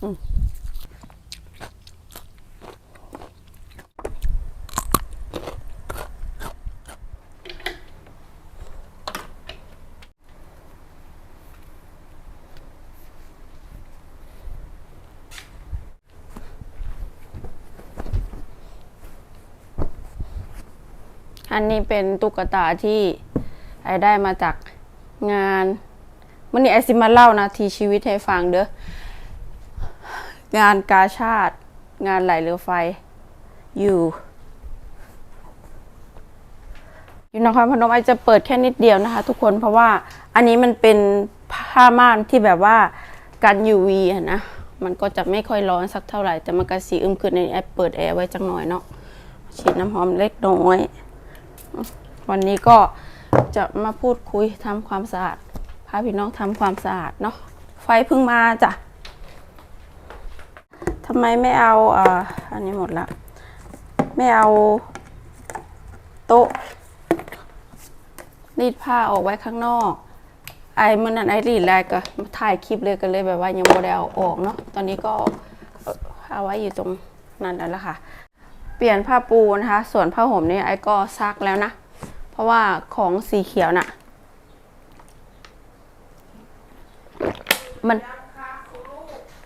อันนี้เป็นตุ๊กตาที่ไอได้มาจากงานวันนี้ไอซิมาเล่านาทีชีวิตให้ฟังเด้อ งานกาชาติ งานไหลเรือไฟ อยู่ อยู่นครพนมไอจะเปิดแค่นิดเดียวนะคะ ทุกคนเพราะว่าอันนี้มันเป็นผ้าม่านที่แบบว่ากัน UV อะนะ มันก็จะไม่ค่อยร้อนสักเท่าไหร่ แต่มันก็สีอึมขึ้นในแอปเปิดแอร์ไว้จังหน่อยเนาะฉีดน้ำหอมเล็กน้อยวันนี้ก็จะมาพูดคุยทำความสะอาดพาพี่น้องทำความสะอาดเนาะไฟเพิ่งมาจ้ะ ทำไมไม่เอาอ่าอันนี้หมดละ ไม่เอาโต๊ะรีดผ้าออกไว้ข้างนอก ไอ้เมื่อนั้นไอ้รีดแรกก็ถ่ายคลิปเลยกันเลยแบบว่ายังโมได้เออกเนาะ ตอนนี้ก็เอ่อเอาไว้อยู่ตรงนั้นแล้วล่ะค่ะ เปลี่ยนผ้าปูนะคะ ส่วนผ้าห่มนี่ไอ้ก็ซักแล้วนะ เพราะว่าของสีเขียวน่ะ มัน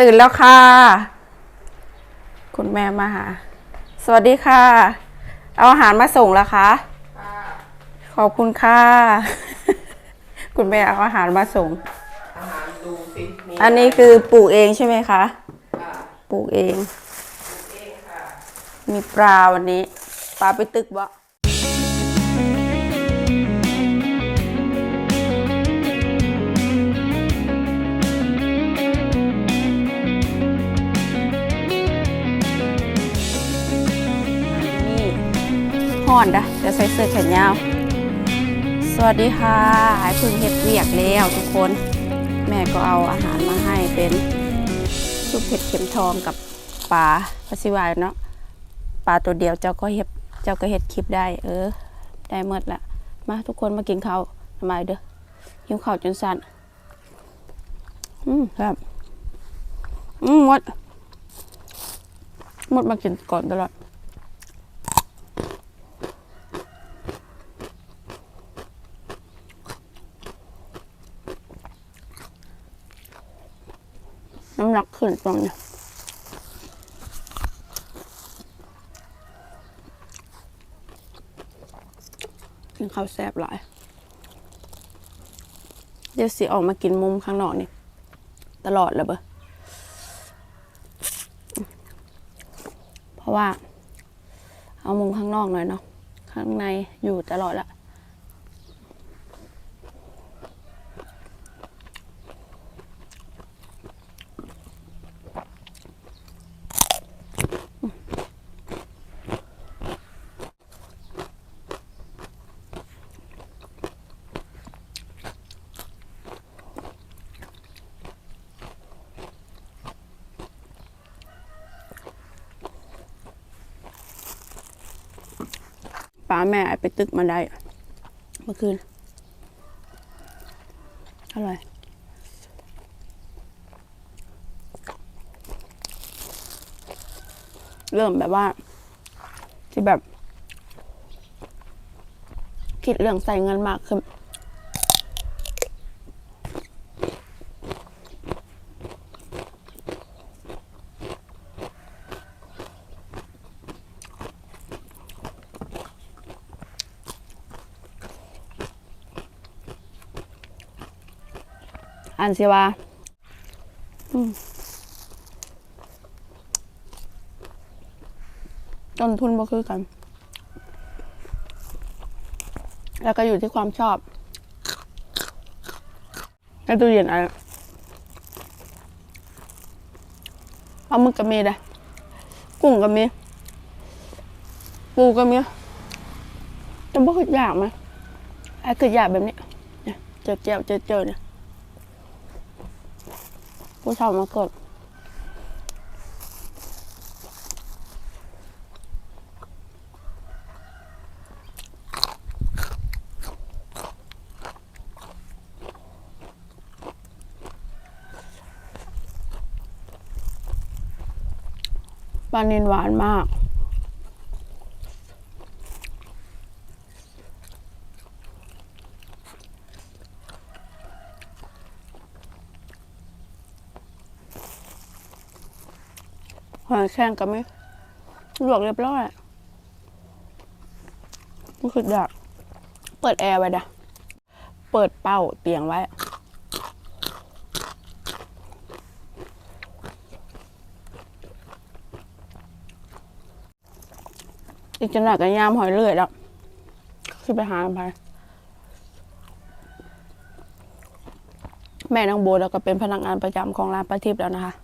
ตื่นแล้วค่ะ คุณแม่มาหา สวัสดีค่ะ เอาอาหารมาส่งแล้วคะขอบคุณค่ะ คุณแม่เอาอาหารมาส่ง อาหารดูสิมีอันนี้คือปลูกเองใช่ไหมคะ ค่ะปลูกเอง เองค่ะ มีปลาวันนี้ ปลาไปตึกบ่ ห่อนดะจะใส่เสื้อแขนยาว สวัสดีค่ะหายพึ่งเฮ็ดเวียกแล้วทุกคน แม่ก็เอาอาหารมาให้เป็นซุปเผ็ดเข็มทองกับปลาพัสิวายเนาะปลาตัวเดียวเจ้าก็เฮ็ดเจ้าก็เฮ็ดคลิปได้ เออ ได้หมดละมาทุกคนมากินข้าวทำไมเด้อหิวข้าวจนสั่นอืมครับอืมหมดหมดมากินก่อนตลอด หนักขึ้นตรงเนี้ยกินข้าวแซ่บหลาย เดี๋ยวสิออกมากินมุมข้างนอกนี่ ตลอดเลยเบอเพราะว่า เอามุมข้างนอกหน่อยเนาะข้างในอยู่ตลอดละ ป้าแม่ไอไปตึกมาได้ เมื่อคืน อร่อย เริ่มแบบว่าที่แบบ คิดเรื่องใส่เงินมากขึ้น อ่านสิว่าต้นทุนบ่คือกัน แล้วก็อยู่ที่ความชอบในตู้เย็นอะไรปลาหมึกก็มีได้กุ้งก็มีปูก็มีจะบ่คืออยากไหมไอ้คืออยากแบบนี้เนี่ยเจอเจียวเจอเจอเนี่ย ผู้ชายมาเกิดปลานินหวานมาก หอยแครงก็ไม่ลวกเรียบร้อยก็คืออยากเปิดแอร์ไว้ดะเปิดเป้าเตียงไว้ อีกจังหวัดกันยามหอยเลื่อยแล้วขึ้นไปหาไปแม่นางโบแล้วก็เป็นพนักงานประจำของร้านประทิพย์แล้วนะคะ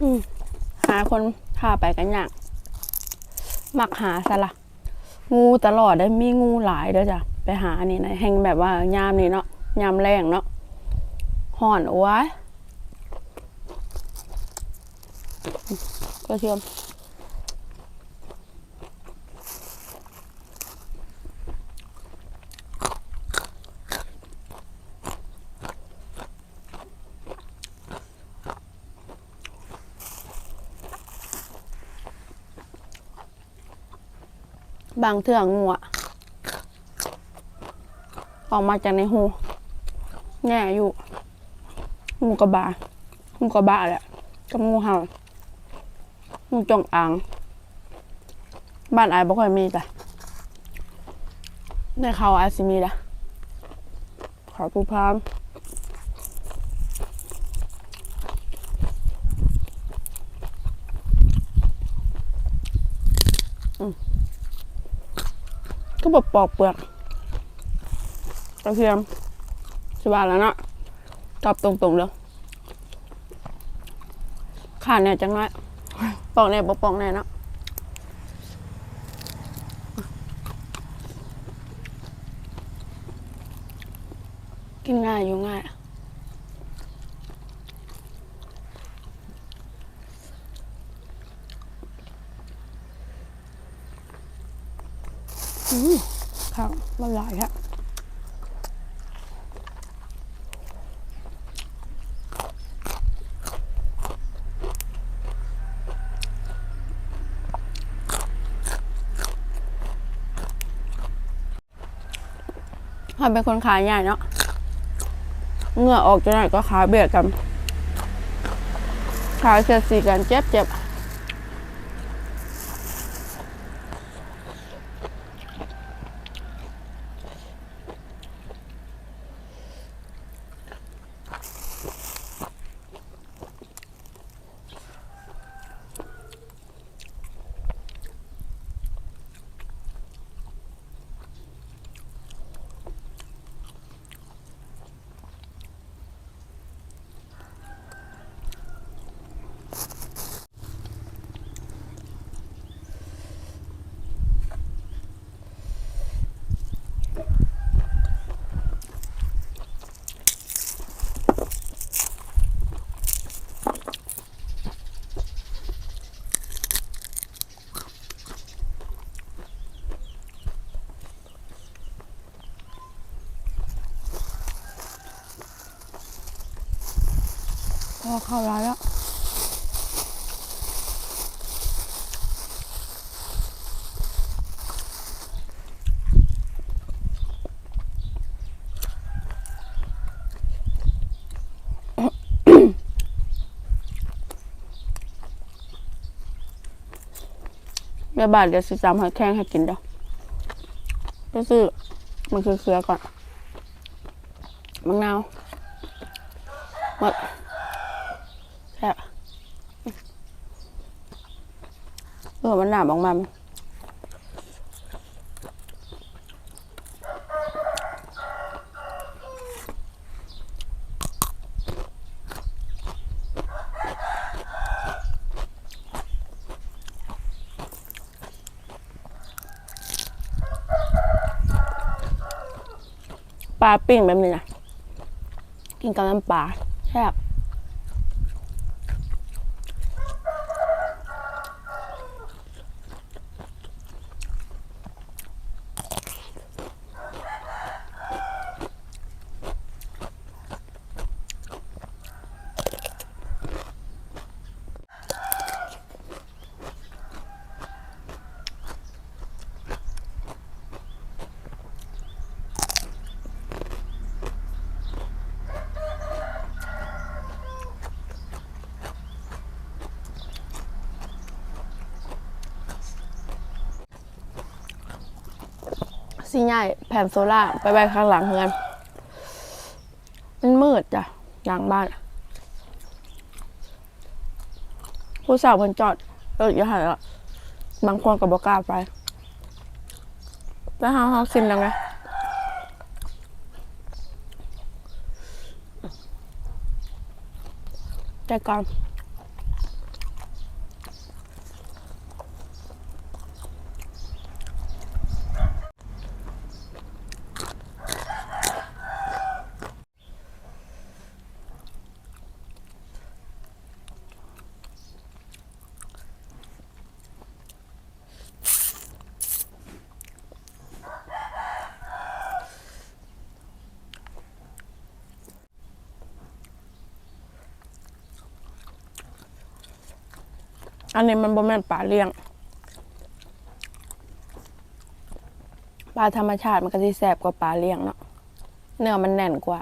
อืมหาคนพาไปกันอย่างมักหาซะละงูตลอดได้มีงูหลายเด้อจ้ะไปหาอันนี้นะแห่งแบบว่ายามนี่เนาะยามแรงเนาะห่อนโอ้ยกระเทียม บางเถื่องูอะออกมาจากในหูแง่อยู่ งูกระบางูกระบาแหละกับงูเห่างูจงอาง บ้านอายบ่ค่อยมีจ้ะในเขาอาจสิมีละขอผู้พามอืม ก็แบบปอกเปลือกกระเทียมสบายแล้วเนาะตอบตรงๆเลยขาดเนี่ยจังไรปอกแน่บ่ปอกแน่เนาะกินง่ายอยู่ง่าย อืมข้าวมันหลายฮะทำเป็นคนขายใหญ่เนาะเงื่อออกจะไหนก็ขาเบียดกัน ขายเสียสีกันเจ็บเจ็บ พอเข้าร้านแล้วเดี๋ยวบาทเดี๋ยวสิจำให้แข้งให้กินเด้อไปซื้อมันคือเครือก่อนมะนาวหมดแค่บ เออมันหนาบออกมาปลาปิ้งแบบนี้นะกินกับน้ำปลาแซ่บ สิใหญ่แผ่นโซล่าไปไว้ข้างหลังเฮือนมันมืดจ้ะหลังบ้าน ผู้สาวคนจอดเอออย่าหันละบางคนก็บอกล้าไป แล้วเฮาเฮาซิมยังไงใจก่อน อันนี้มันบ่แม่นปลาเลี้ยง ปลาธรรมชาติมันก็สิแสบกว่าปลาเลี้ยงเนาะ เนื้อมันแน่นกว่า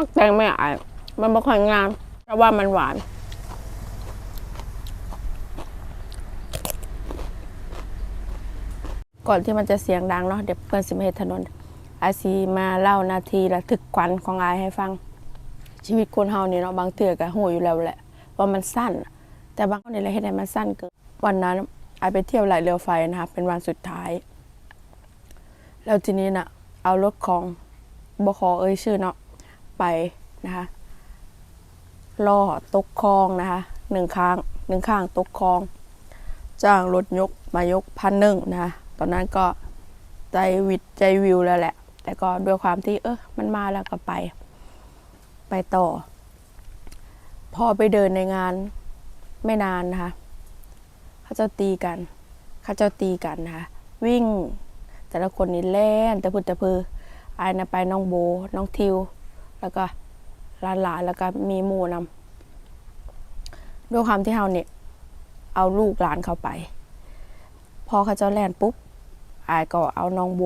มักแตงไม่อายมันบ่ค่อยงามเพราะว่ามันหวานก่อนที่มันจะเสียงดังเนาะเดี๋ยวเพื่อนสิมาเฮ็ดถนน อาซีมาเล่านาทีระทึกขวัญของอายให้ฟัง ชีวิตคนเฮานี่เนาะบางเทื่อก็หูอยู่แล้วแหละ ว่ามันสั้น แต่บางคนนี่แหละเฮ็ดให้มันสั้นเกินวันนั้นอายไปเที่ยวไหลเรือไฟนะคะเป็นวันสุดท้าย แล้วทีนี้น่ะเอารถของบขอเอ่ยชื่อเนาะ ไปนะคะล่อตกคลองนะคะหนึ่งข้างหนึ่งข้างตกคลอง จ้างรถยกมายกพันหนึ่งนะคะตอนนั้นก็ใจวิดใจวิวแล้วแหละ แต่ก็ด้วยความที่เออมันมาแล้วก็ไป ไปต่อ พอไปเดินในงานไม่นานนะคะเขาจ้าตีกันเขาจ้าตีกันนะคะวิ่ง แต่ละคนนี่แล่นแต่พุดแต่พืออายนะไปน้องโบน้องทิว แล้วก็หลานๆแล้วก็มีหมู่นำด้วยความที่เฮาเนี่ยเอาลูกหลานเข้าไป พอเขาเจ้าแล่นปุ๊บอายก็เอาน้องโบ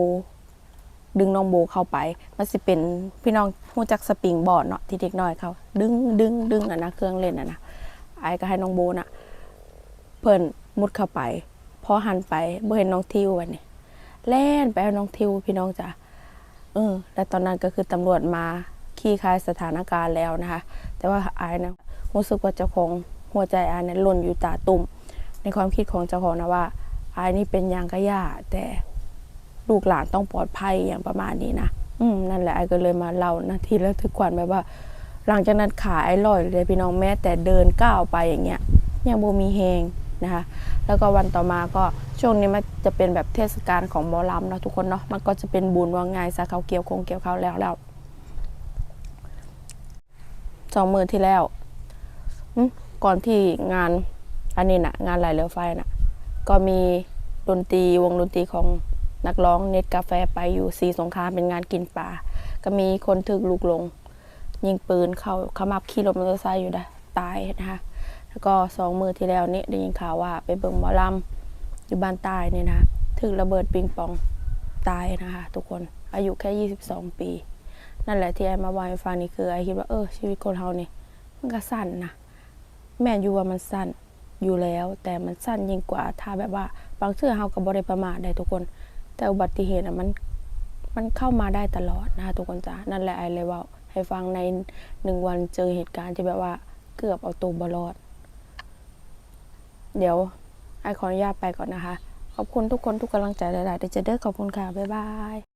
ดึงน้องโบเข้าไป มันสิเป็นพี่น้องหู้จักสปริงบอร์ดเนาะที่เด็กน้อยเขาดึงดึงดึงอะนะเครื่องเล่นอะนะอายก็ให้น้องโบน่ะเพิ่นมุดเข้าไป พอหันไปบ่เห็นน้องทิววันนี้แล่นไปเอาน้องทิวพี่น้องจ้ะเออและตอนนั้นก็คือตำรวจมา ขี้คายสถานการณ์แล้วนะคะ แต่ว่าอายนะรู้สึกว่าเจ้าของหัวใจอายเนี่ยหล่นอยู่ตาตุ่ม ในความคิดของเจ้าของนะว่าอายนี่เป็นยางกระยาแต่ลูกหลานต้องปลอดภัยอย่างประมาณนี้นะอืมนั่นแหละไอ้ก็เลยมาเล่านาทีแล้วทึกขวัญแบบว่า หลังจากนั้นขาไอ้ลอยเลยพี่น้องแม้แต่เดินก้าวไปอย่างเงี้ยยังบ่มีแหงนะคะ แล้วก็วันต่อมาก็ช่วงนี้มันจะเป็นแบบเทศกาลของหมอลำเนาะทุกคนเนาะมันก็จะเป็นบุญว่าไงซะเขาเกี่ยวคงเกี่ยวเขาแล้วแล้ว สองมือที่แล้วก่อนที่งานอันนี้นะงานไหลเรือไฟนะก็มีดนตรีวงดนตรีของนักร้องเน็ตกาแฟไปอยู่สีสงครามเป็นงานกินป่า ก็มีคนถึกลูกหลง ยิงปืนเข้าขมับขี่รถมอเตอร์ไซค์อยู่ได้ตายนะคะแล้วก็สองมือที่แล้วนี้ได้ยินข่าวว่าไปเบิ่งหมอลำอยู่บ้านใต้เนี่ยนะคะถึกระเบิดปิงปองตายนะคะทุกคนอายุแค่ 22 ปี นั่นแหละที่ไอ้มาวาให้ฟังนี่คือไอ้คิดว่าเออชีวิตคนเราเนี่ยมันก็สั้นนะแม่อยู่ว่ามันสั้นอยู่แล้ว แต่มันสั้นยิ่งกว่าถ้าแบบว่า บางเชื่อเรากับบริประมาทได้ทุกคน แต่อุบัติเหตุอะมันมันเข้ามาได้ตลอดนะคะทุกคนจ้านั่นแหละไอ้เลยว่าให้ฟังในหนึ่งวันเจอเหตุการณ์ที่แบบว่าเกือบเอาตัวบรอด เดี๋ยวไอขออนุญาตไปก่อนนะคะ ขอบคุณทุกคนทุกกำลังใจหลาย ๆ ที่จะเด้อขอบคุณค่ะ บ๊ายบาย